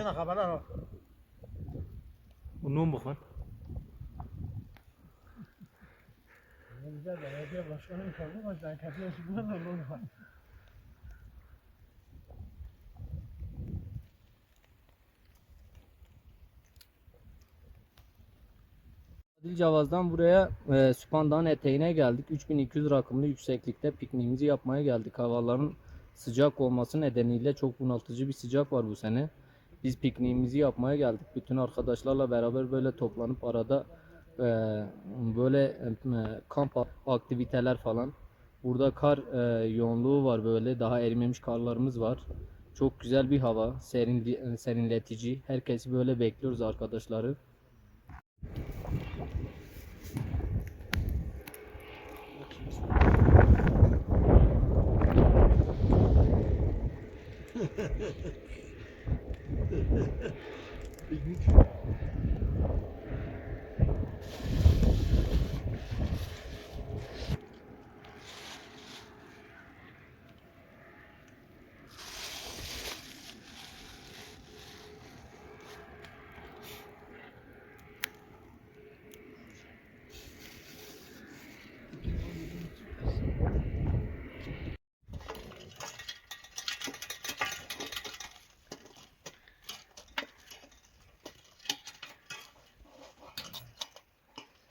gene kabalar. Bu ne bakın? Ne güzel de belediye başkanı kaldı ama sen kapıyorsun bunlar da olur var. Dilcavaz'dan buraya e, Süphan eteğine geldik. 3200 rakımlı yükseklikte pikniğimizi yapmaya geldik. Havaların sıcak olması nedeniyle çok bunaltıcı bir sıcak var bu sene. Biz pikniğimizi yapmaya geldik. Bütün arkadaşlarla beraber böyle toplanıp arada e, böyle e, kamp aktiviteler falan. Burada kar e, yoğunluğu var böyle daha erimemiş karlarımız var. Çok güzel bir hava, serin, serinletici. Herkesi böyle bekliyoruz arkadaşları. Piknik.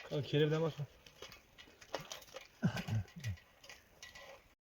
Kanka kelepten basma.